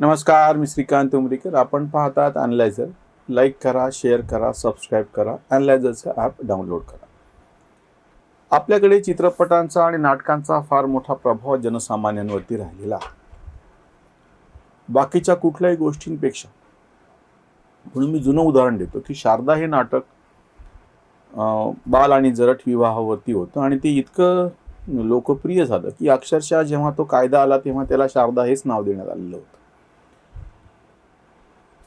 नमस्कार मी श्रीकांत उमरीकर. आपण पाहतात अनलायझर लाईक करा शेअर करा सबस्क्राईब करा. अनलायझरचं ॲप डाउनलोड करा. आपल्याकडे चित्रपटांचा आणि नाटकांचा फार मोठा प्रभाव जनसामान्यांवरती राहिलेला आहे. बाकीच्या कुठल्याही गोष्टींपेक्षा म्हणून मी जुनं उदाहरण देतो की शारदा हे नाटक बाल आणि जरट विवाहावरती होतं आणि ते इतकं लोकप्रिय झालं की अक्षरशः जेव्हा तो कायदा आला तेव्हा त्याला शारदा हेच नाव देण्यात आलेलं होतं.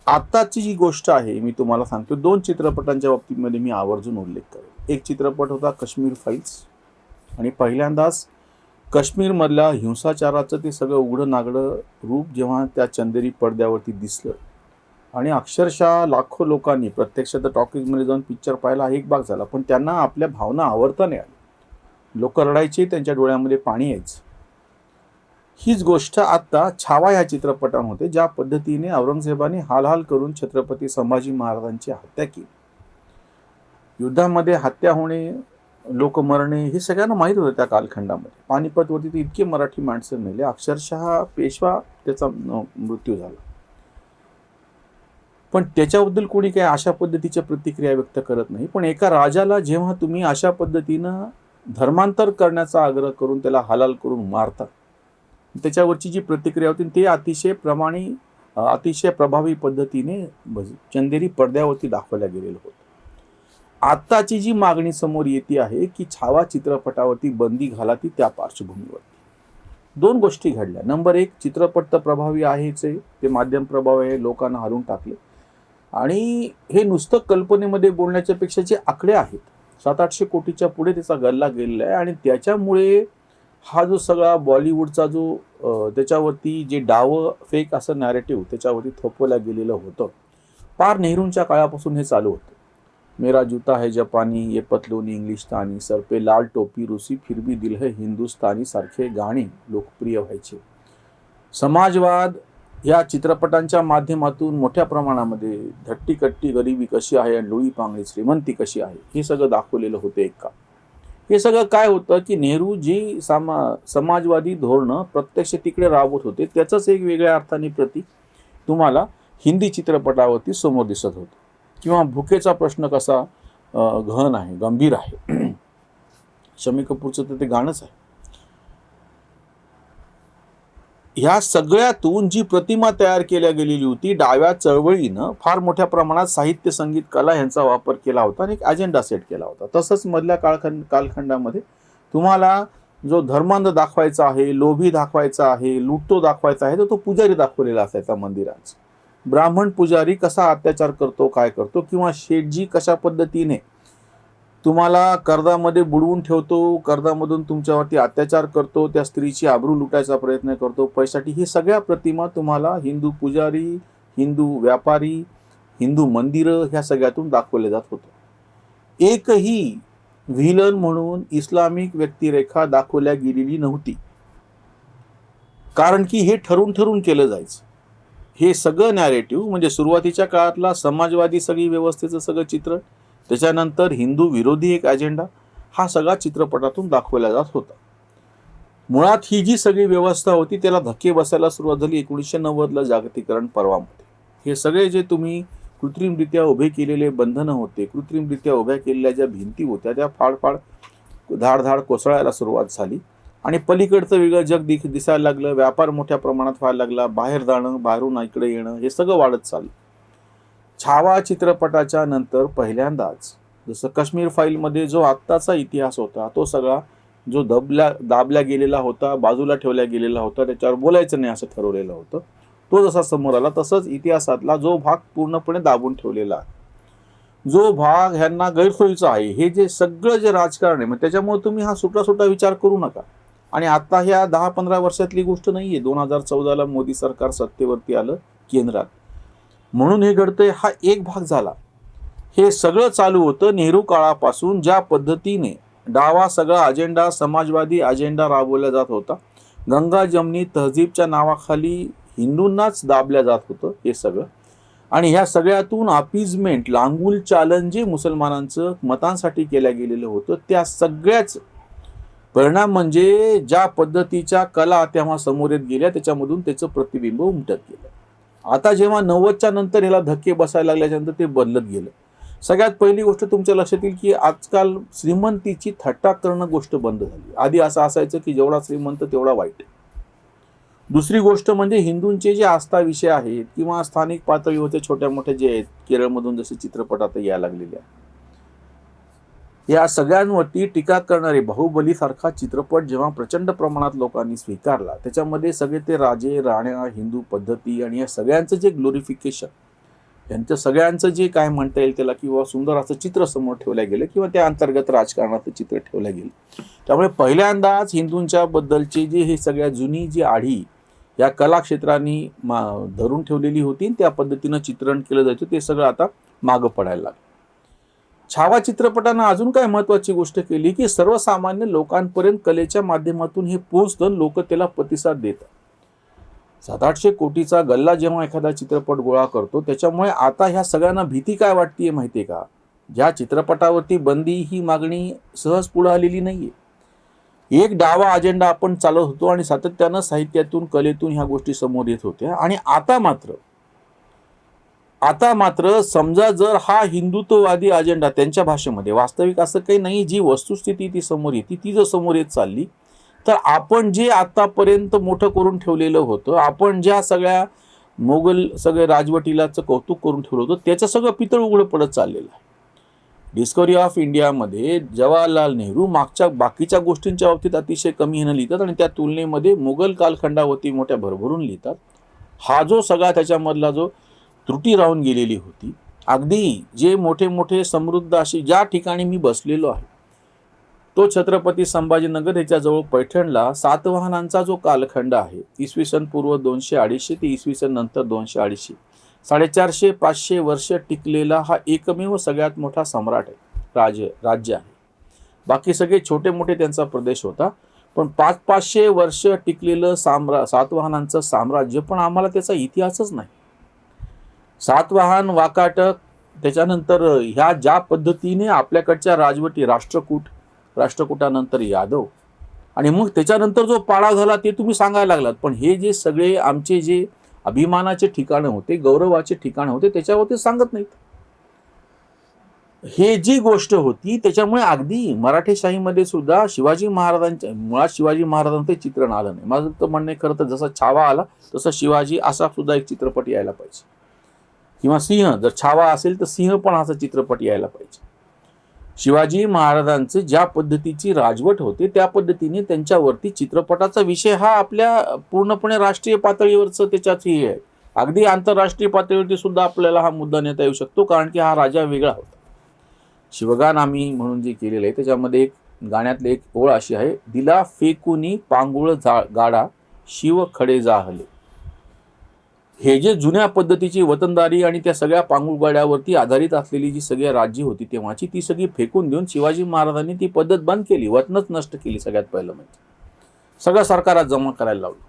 आत्ताची जी गोष्ट आहे मी तुम्हाला सांगतो दोन चित्रपटांच्या बाबतीमध्ये मी आवर्जून उल्लेख करेन. एक चित्रपट होता काश्मीर फाईल्स आणि पहिल्यांदाच काश्मीरमधल्या हिंसाचाराचं ते सगळं उघडं नागडं रूप जेव्हा त्या चंदेरी पडद्यावरती दिसलं. आणि अक्षरशः लाखो लोकांनी प्रत्यक्ष तर टॉकीजमध्ये जाऊन पिक्चर पाहायला एक भाग झाला पण त्यांना आपल्या भावना आवडता नाही आल्या लोक रडायचे त्यांच्या डोळ्यामध्ये पाणी यायचं. हीच गोष्ट आत्ता छावा या चित्रपटामध्ये ज्या पद्धतीने औरंगजेबाने हालहाल करून छत्रपती संभाजी महाराजांची हत्या केली. युद्धामध्ये हत्या होणे लोक मरणे हे सगळ्यांना माहीत होतं त्या कालखंडामध्ये. पानिपतवरती तर इतके मराठी माणसं मेले. अक्षरशः पेशवा त्याचा मृत्यू झाला. पण त्याच्याबद्दल कोणी काही अशा पद्धतीच्या प्रतिक्रिया व्यक्त करत नाही. पण एका राजाला जेव्हा तुम्ही अशा पद्धतीनं धर्मांतर करण्याचा आग्रह करून त्याला हलाल करून मारता त्याच्यावरची जी प्रतिक्रिया होती ते अतिशय प्रमाणे अतिशय प्रभावी पद्धतीने चंदेरी पडद्यावरती दाखवल्या गेलेलं होतं आत्ताची जी मागणी समोर येते आहे की छावा चित्रपटावरती बंदी घाला ती त्या पार्श्वभूमीवरती. दोन गोष्टी घडल्या. नंबर एक चित्रपट तर प्रभावी आहेच आहे ते माध्यम प्रभावी आहे लोकांना हलवून टाकले. आणि हे नुसतं कल्पनेमध्ये बोलण्याच्या पेक्षा जे आकडे आहेत सात आठशे कोटीच्या पुढे त्याचा गल्ला गेलेला आहे आणि त्याच्यामुळे हा जो सगळा बॉलिवूडचा जो त्याच्यावरती जे डावं फेक असं नॅरेटिव्ह त्याच्यावरती थोपवलं गेलेलं होतं. पार नेहरूंच्या काळापासून हे चालू होतं. मेरा जूता है जपानी ये पतलोनी इंग्लिशतानी सरपे लाल टोपी रुसी फिर भी दिल है हिंदुस्तानी सारखे गाणे लोकप्रिय व्हायचे. समाजवाद या चित्रपटांच्या माध्यमातून मोठ्या प्रमाणामध्ये धट्टीकट्टी गरिबी कशी आहे आणि लुळी पांगळी श्रीमंती कशी आहे हे सगळं दाखवलेलं होतं एक का हे सगळं काय होतं की नेहरू जी सामा समाजवादी धोरणं प्रत्यक्ष तिकडे राबवत होते त्याचंच एक वेगळ्या अर्थाने प्रतीक तुम्हाला हिंदी चित्रपटावरती समोर दिसत होतं. किंवा भुकेचा प्रश्न कसा घन आहे गंभीर आहे. शमी कपूरचं तर ते गाणंच आहे. ह्या सगळ्यातून जी प्रतिमा तयार केल्या गेलेली होती डाव्या चळवळीनं फार मोठ्या प्रमाणात साहित्य संगीत कला यांचा वापर केला होता आणि एक अजेंडा सेट केला होता. तसंच मधल्या काळखंड कालखंडामध्ये तुम्हाला जो धर्मांध दाखवायचा आहे लोभी दाखवायचा आहे लुटतो दाखवायचा आहे तर तो पुजारी दाखवलेला असायचा मंदिरांचा ब्राह्मण पुजारी कसा अत्याचार करतो काय करतो किंवा शेठजी कशा पद्धतीने तुम्हाला कर्जामध्ये बुडवून ठेवतो कर्जामधून तुमच्यावरती अत्याचार करतो त्या स्त्रीची आबरू लुटायचा प्रयत्न करतो. पैशासाठी ही सगळ्या प्रतिमा तुम्हाला हिंदू पुजारी हिंदू व्यापारी हिंदू मंदिरं ह्या सगळ्यातून दाखवले जात होतं. एकही व्हिलन म्हणून इस्लामिक व्यक्तिरेखा दाखवल्या गेलेली नव्हती. कारण की हे ठरून ठरून केलं जायचं. हे सगळं नॅरेटिव्ह म्हणजे सुरुवातीच्या काळातला समाजवादी सगळी व्यवस्थेचं सगळं चित्र त्याच्यानंतर हिंदू विरोधी एक अजेंडा हा सगळा चित्रपटातून दाखवला जात होता. मुळात ही जी सगळी व्यवस्था होती त्याला धक्के बसायला सुरुवात झाली एकोणीसशे नव्वदला जागतिकरण पर्वामध्ये. हे सगळे जे तुम्ही कृत्रिमरित्या उभे केलेले बंधनं होते कृत्रिमरित्या उभ्या केलेल्या ज्या भिंती होत्या त्या फाडफाड धाडधाड कोसळायला सुरुवात झाली. आणि पलीकडचं वेगळं जग दिख दिसायला लागलं व्यापार मोठ्या प्रमाणात व्हायला लागला बाहेर जाणं बाहेरून इकडे येणं हे सगळं वाढत चाललं. छावा चित्रपटाच्या नंतर पहिल्यांदाच जसं काश्मीर फाईलमध्ये जो आत्ताचा इतिहास होता तो सगळा जो दबल्या दाबल्या गेलेला होता बाजूला ठेवल्या गेलेला होता त्याच्यावर बोलायचं नाही असं ठरवलेलं होतं. तो जसा समोर आला तसंच इतिहासातला जो भाग पूर्णपणे दाबून ठेवलेला आहे. जो भाग ह्यांना गैरसोयीचा आहे हे जे सगळं जे राजकारण आहे मग त्याच्यामुळे तुम्ही हा सुटा सुटा विचार करू नका. आणि आता ह्या दहा पंधरा वर्षातली गोष्ट नाही आहे दोन हजार चौदाला मोदी सरकार सत्तेवरती आलं केंद्रात. म्हणून हे घडतंय हा एक भाग झाला. हे सगळं चालू होतं नेहरू काळापासून ज्या पद्धतीने डावा सगळा अजेंडा समाजवादी अजेंडा राबवला जात होता. गंगा जमनी तहजीबच्या नावाखाली हिंदूंनाच दाबल्या जात होतं हे सगळं. आणि ह्या सगळ्यातून अपिजमेंट लांगूल चालन जे मुसलमानांचं मतांसाठी केल्या गेलेलं होतं त्या सगळ्याच परिणाम म्हणजे ज्या पद्धतीच्या कला तेव्हा समोर येत गेल्या त्याच्यामधून त्याचं प्रतिबिंब उमटत गेलं. आता जेव्हा नव्वदच्या नंतर ह्याला धक्के बसायला लागल्याच्यानंतर ते बदलत गेलं. सगळ्यात पहिली गोष्ट तुमच्या लक्षात येईल की आजकाल श्रीमंतीची थट्टा करणं गोष्ट बंद झाली. आधी असं असायचं की जेवढा श्रीमंत तेवढा वाईट दुसरी गोष्ट म्हणजे हिंदूंचे जे आस्था विषय आहेत किंवा स्थानिक पातळीवरचे छोट्या मोठ्या जे आहेत केरळमधून जसे चित्रपट आता यायला लागलेले आहेत. या सगळ्यांवरती टीका करणारे बाहुबलीसारखा चित्रपट जेव्हा प्रचंड प्रमाणात लोकांनी स्वीकारला त्याच्यामध्ये सगळे ते राजे राण्या हिंदू पद्धती आणि या सगळ्यांचं जे ग्लोरिफिकेशन यांचं सगळ्यांचं जे काय म्हणता येईल त्याला किंवा सुंदर असं चित्र समोर ठेवलं गेलं किंवा त्या अंतर्गत राजकारणाचं चित्र ठेवलं गेलं. त्यामुळे पहिल्यांदाच हिंदूंच्या बद्दलचे जे हे सगळ्या जुनी जी आढी या कलाक्षेत्रांनी मा धरून ठेवलेली होती त्या पद्धतीनं चित्रण केलं जायचं ते सगळं आता मागं पडायला लागलं. छावा चित्रपटानं अजून काय महत्वाची गोष्ट केली की सर्वसामान्य लोकांपर्यंत कलेच्या माध्यमातून हे पोचतं लोक त्याला प्रतिसाद देतात. सात आठशे कोटीचा गल्ला जेव्हा एखादा चित्रपट गोळा करतो त्याच्यामुळे आता ह्या सगळ्यांना भीती काय वाटते माहिती आहे का? ज्या चित्रपटावरती बंदी ही मागणी सहज पुढे आलेली नाही आहे एक डावा अजेंडा आपण चालवत होतो आणि सातत्यानं साहित्यातून कलेतून ह्या गोष्टी समोर येत होत्या. आणि आता मात्र आता मात्र समजा जर हा हिंदुत्ववादी अजेंडा त्यांच्या भाषेमध्ये वास्तविक असं काही नाही जी वस्तुस्थिती ती समोर येते ती जर समोर येत चालली तर आपण जे आतापर्यंत मोठं करून ठेवलेलं होतं आपण ज्या सगळ्या मोगल सगळ्या राजवटीलाचं कौतुक करून ठेवलं होतं त्याचं सगळं पितळ उघडं पडत चाललेलं आहे. डिस्कवरी ऑफ इंडियामध्ये जवाहरलाल नेहरू मागच्या बाकीच्या गोष्टींच्या बाबतीत अतिशय कमी ह्यानं लिहितात आणि त्या तुलनेमध्ये मोगल कालखंडावरती मोठ्या भरभरून लिहितात. हा जो सगळा त्याच्यामधला जो त्रुटी राहून गेलेली होती. अगदी जे मोठे मोठे समृद्ध असे ज्या ठिकाणी मी बसलेलो आहे तो छत्रपती संभाजीनगर ह्याच्याजवळ पैठणला सातवाहनांचा जो कालखंड आहे इसवी सन पूर्व दोनशे अडीचशे ते इसवी सन नंतर दोनशे अडीचशे साडेचारशे पाचशे वर्ष टिकलेला हा एकमेव सगळ्यात मोठा सम्राट आहे राज राज्य आहे. बाकी सगळे छोटे मोठे त्यांचा प्रदेश होता पण पाच पाचशे वर्ष टिकलेलं साम्रा सातवाहनांचं साम्राज्य पण आम्हाला त्याचा इतिहासच नाही. सातवाहन वाकाटक त्याच्यानंतर ह्या ज्या पद्धतीने आपल्याकडच्या राजवटी राष्ट्रकूट राष्ट्रकूटानंतर यादव आणि मग त्याच्यानंतर जो पाळा झाला ते तुम्ही सांगायला लागलात. पण हे जे सगळे आमचे जे अभिमानाचे ठिकाणं होते गौरवाचे ठिकाणं होते त्याच्यावरती सांगत नाहीत. हे जी गोष्ट होती त्याच्यामुळे अगदी मराठेशाहीमध्ये सुद्धा शिवाजी महाराजांच्या मुळात शिवाजी महाराजांचं चित्रण आलं नाही. माझं तर म्हणणं खरं तर जसा छावा आला तसा शिवाजी असा सुद्धा एक चित्रपट यायला पाहिजे. किंवा सिंह जर छावा असेल तर सिंह पण असा चित्रपट यायला पाहिजे. शिवाजी महाराजांचे ज्या पद्धतीची राजवट होते त्या पद्धतीने त्यांच्यावरती चित्रपटाचा विषय हा आपल्या पूर्णपणे राष्ट्रीय पातळीवरचं त्याच्यात हे आहे. अगदी आंतरराष्ट्रीय पातळीवरती सुद्धा आपल्याला हा मुद्दा नेता येऊ शकतो कारण की हा राजा वेगळा होता. शिवगान आम्ही म्हणून जे केलेलं आहे त्याच्यामध्ये एक गाण्यातले एक ओळ अशी आहे दिला फेकुनी पांगुळ जा गाडा शिव खडे जाहले हे जे जुन्या पद्धतीची वतनदारी आणि त्या सगळ्या पांगुळगाड्यावरती आधारित असलेली जी सगळी राज्य होती तेव्हाची ती सगळी फेकून देऊन शिवाजी महाराजांनी ती पद्धत बंद केली. वतनच नष्ट केली सगळ्यात पहिलं म्हणजे. सगळं सरकारात जमा करायला लावलं.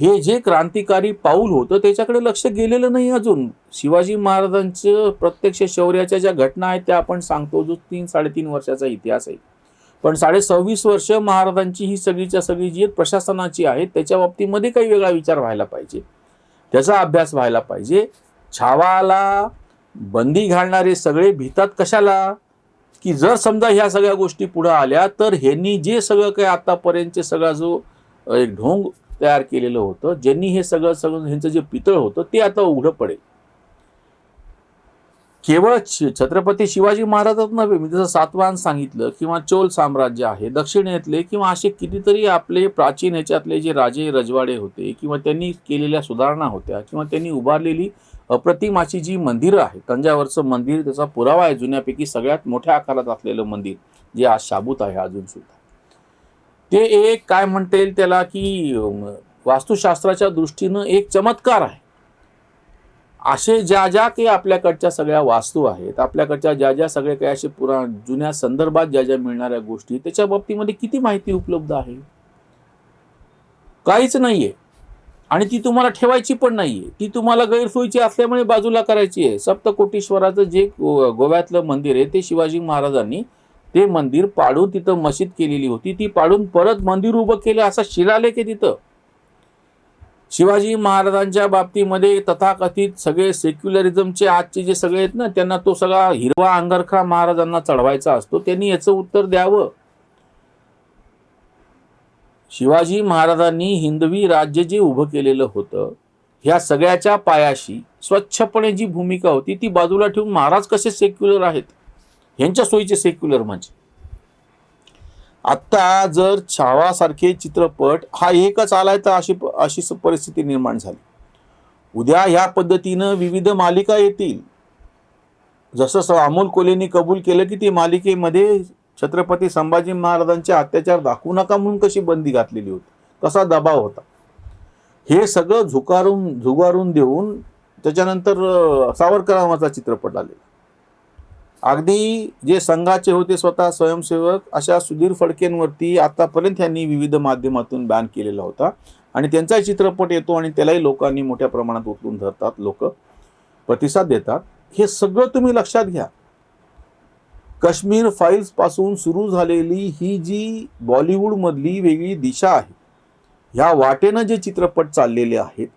हे जे क्रांतिकारी पाऊल होतं त्याच्याकडे लक्ष गेलेलं नाही अजून. शिवाजी महाराजांचं प्रत्यक्ष शौर्याच्या ज्या घटना आहेत त्या आपण सांगतो जो तीन साडेतीन वर्षाचा इतिहास आहे. पण साडे सव्वीस वर्ष महाराजांची ही सगळीच्या सगळी जी प्रशासनाची आहे त्याच्या बाबतीमध्ये काही वेगळा विचार व्हायला पाहिजे. त्याचा अभ्यास व्हायला पाहिजे. छावाला बंदी घालणारे सगळे भीतात कशाला? की जर समजा ह्या सगळ्या गोष्टी पुढं आल्या तर ह्यांनी जे सगळं काही आतापर्यंतचे सगळा जो एक ढोंग तयार केलेलं होतं ज्यांनी हे सगळं सगळं ह्यांचं जे पितळ होतं ते आता उघडं पडेल. केवळ छत्रपती शिवाजी महाराजच नव्हे मी जसं सातवाहन सांगितलं किंवा चोल साम्राज्य आहे दक्षिणेतले किंवा असे कितीतरी आपले प्राचीन ह्याच्यातले जे राजे रजवाडे होते किंवा त्यांनी केलेल्या सुधारणा होत्या किंवा त्यांनी उभारलेली अप्रतिम अशी जी मंदिरं आहे तंजावरचं मंदिर त्याचा पुरावा आहे जुन्यापैकी सगळ्यात मोठ्या आकारात असलेलं मंदिर जे आज शाबूत आहे अजून सुद्धा. ते एक काय म्हणता येईल त्याला की वास्तुशास्त्राच्या दृष्टीनं एक चमत्कार आहे. असे ज्या ज्या काही आपल्याकडच्या सगळ्या वास्तू आहेत आपल्याकडच्या ज्या ज्या सगळ्या काही असे पुरा जुन्या संदर्भात ज्या ज्या मिळणाऱ्या गोष्टी त्याच्या बाबतीमध्ये किती माहिती उपलब्ध आहे? काहीच नाहीये. आणि ती तुम्हाला ठेवायची पण नाहीये. ती तुम्हाला गैरसोयीची असल्यामुळे बाजूला करायची आहे. सप्तकोटेश्वराचं जे गोव्यातलं मंदिर आहे ते शिवाजी महाराजांनी ते मंदिर पाडून तिथं मशीद केलेली होती. ती पाडून परत मंदिर उभं केलं असा शिलालेख आहे तिथं. शिवाजी महाराजांच्या बाबतीमध्ये तथाकथित सगळे सेक्युलरिझमचे आजचे जे सगळे आहेत ना त्यांना तो सगळा हिरवा अंगरखा महाराजांना चढवायचा असतो. त्यांनी याचं उत्तर द्यावं. शिवाजी महाराजांनी हिंदवी राज्य जे उभं केलेलं होतं ह्या सगळ्याच्या पायाशी स्वच्छपणे जी भूमिका होती ती बाजूला ठेवून महाराज कसे सेक्युलर आहेत? ह्यांच्या सोयीचे सेक्युलर म्हणजे. आत्ता जर छावासारखे चित्रपट हा एकच आलाय तर अशी अशी परिस्थिती निर्माण झाली. उद्या ह्या पद्धतीनं विविध मालिका येतील. जसं अमोल कोलेंनी कबूल केलं की ती मालिकेमध्ये छत्रपती संभाजी महाराजांचे अत्याचार दाखवू नका म्हणून कशी बंदी घातलेली होती. कसा दबाव होता. हे सगळं झुकारून झुगारून देऊन त्याच्यानंतर सावरकर नावाचा चित्रपट आलेला. अगदी जे संघाचे होते स्वतः स्वयंसेवक अशा सुधीर फडकेंवरती आतापर्यंत यांनी विविध माध्यमातून बॅन केलेला होता. आणि त्यांचाही चित्रपट येतो आणि त्यालाही लोकांनी मोठ्या प्रमाणात उचलून धरतात लोक प्रतिसाद देतात. हे सगळं तुम्ही लक्षात घ्या. काश्मीर फाईल्सपासून सुरू झालेली ही जी बॉलिवूडमधली वेगळी दिशा आहे ह्या वाटेनं जे चित्रपट चाललेले आहेत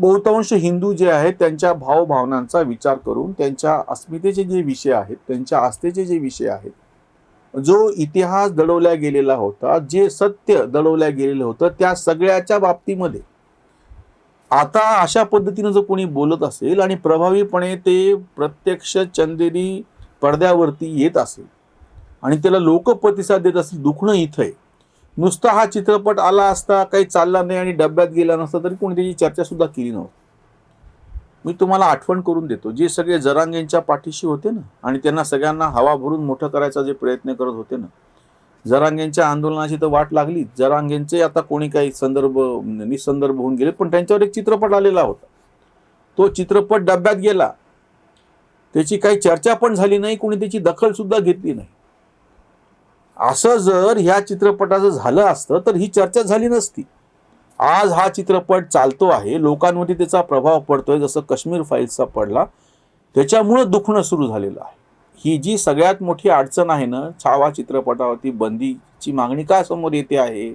बहुतांश हिंदू जे आहेत त्यांच्या भावभावनांचा विचार करून त्यांच्या अस्मितेचे जे विषय आहेत त्यांच्या आस्थेचे जे विषय आहेत जो इतिहास दडवल्या गेलेला होता जे सत्य दडवल्या गेलेलं होतं त्या सगळ्याच्या बाबतीमध्ये आता अशा पद्धतीनं जर कोणी बोलत असेल आणि प्रभावीपणे ते प्रत्यक्ष चंदेरी पडद्यावरती येत असेल आणि त्याला लोक प्रतिसाद देत असतील दुखणं इथं आहे नुसता हा चित्रपट आला असता काही चालला नाही आणि डब्यात गेला नसता तरी कोणी त्याची चर्चासुद्धा केली नव्हती. मी तुम्हाला आठवण करून देतो जे सगळे जरांगेंच्या पाठीशी होते ना आणि त्यांना सगळ्यांना हवा भरून मोठं करायचा जे प्रयत्न करत होते ना जरांगेंच्या आंदोलनाची तर वाट लागली जरांगेंचे आता कोणी काही संदर्भ निसंदर्भ होऊन गेले पण त्यांच्यावर एक चित्रपट आलेला होता. तो चित्रपट डब्यात गेला. त्याची काही चर्चा पण झाली नाही कोणी त्याची दखलसुद्धा घेतली नाही. असं जर ह्या चित्रपटाचं झालं असतं तर ही चर्चा झाली नसती. आज हा चित्रपट चालतो आहे लोकांवरती त्याचा प्रभाव पडतोय जसं काश्मीर फाईल्सचा पडला त्याच्यामुळं दुखणं सुरू झालेलं आहे. ही जी सगळ्यात मोठी अडचण आहे ना छावा चित्रपटावरती बंदीची मागणी काय समोर येते आहे?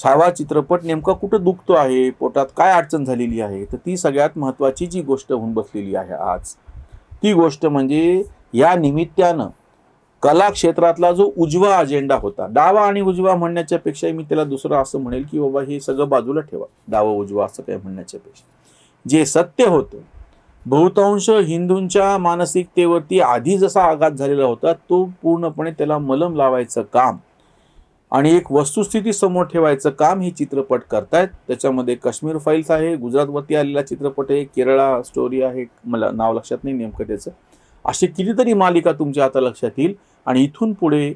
छावा चित्रपट नेमका कुठं दुखतो आहे? पोटात काय अडचण झालेली आहे? तर ती सगळ्यात महत्त्वाची जी गोष्ट होऊन बसलेली आहे आज ती गोष्ट म्हणजे या निमित्तानं कला क्षेत्रातला जो उजवा अजेंडा होता डावा आणि उजवा म्हणण्याच्या पेक्षा मी त्याला दुसरं असं म्हणेल की बाबा हे सगळं बाजूला ठेवा डावा उजवा असं काय म्हणण्याच्या पेक्षा जे सत्य होतं बहुतांश हिंदूंच्या मानसिकतेवरती आधी जसा आघात झालेला होता तो पूर्णपणे त्याला मलम लावायचं काम आणि एक वस्तुस्थिती समोर ठेवायचं काम हे चित्रपट करतायत. त्याच्यामध्ये काश्मीर फाईल्स आहे गुजरातवरती आलेला चित्रपट आहे केरळा स्टोरी आहे मला नाव लक्षात नाही नेमकं त्याचं. अशी कितीतरी मालिका तुमच्या आता लक्षात येईल. आणि इथून पुढे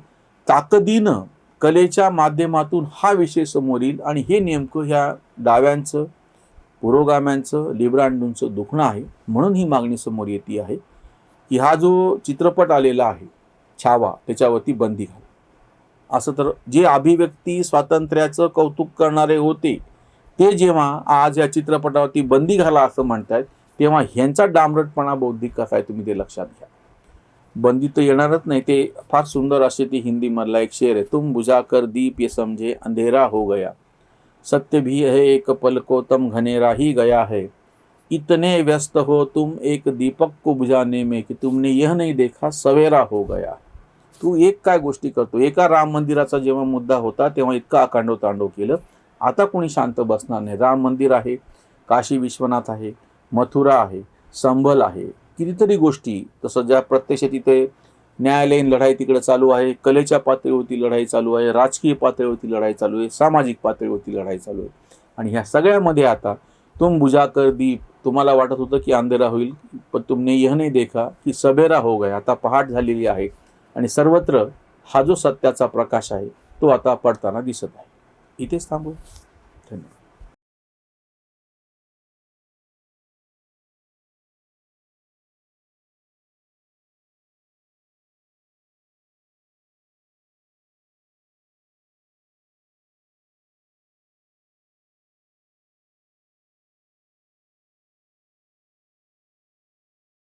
ताकदीनं कलेच्या माध्यमातून हा विषय समोर येईल. आणि हे नेमकं ह्या डाव्यांचं पुरोगाम्यांचं लिब्रांडूंचं दुखणं आहे म्हणून ही मागणी समोर येते आहे की हा जो चित्रपट आलेला आहे छावा त्याच्यावरती बंदी घाल. असं तर जे अभिव्यक्ती स्वातंत्र्याचं कौतुक करणारे होते ते जेव्हा आज या चित्रपटावरती बंदी घाला असं म्हणतायत तेव्हा ह्यांचा डांबरटपणा बौद्धिक कसा आहे तुम्ही ते लक्षात घ्या. बंदी तर येणारच नाही. ते फार सुंदर असे ती हिंदीमधला एक शेर आहे. तुम बुझाकर दीप ये समझे अंधेरा हो गया. सत्य भी है एक पल को तम घनेरा ही गया है. इतने व्यस्त हो तुम एक दीपक को बुझाने में कि तुमने यह नहीं देखा सवेरा हो गया. तू एक काय गोष्टी करतो? एका राम मंदिराचा जेव्हा मुद्दा होता तेव्हा इतका अकांडो तांडव केलं. आता कोणी शांत बसणार नाही. राम मंदिर आहे काशी विश्वनाथ आहे मथुरा आहे संभल आहे. कितीतरी गोष्टी तसं ज्या प्रत्यक्ष तिथे न्यायालयीन लढाई तिकडे चालू आहे कलेच्या पातळीवरती लढाई चालू आहे राजकीय पातळीवरती लढाई चालू आहे सामाजिक पातळीवरती लढाई चालू आहे. आणि ह्या सगळ्यामध्ये आता तुम बुजाकर दीप तुम्हाला वाटत होतं की अंधेरा होईल पण तुमने यह नाही देखा की सबेरा हो गया आता पहाट झालेली आहे. आणि सर्वत्र हा जो सत्याचा प्रकाश आहे तो आता पडताना दिसत आहे. इथेच थांबू. धन्यवाद.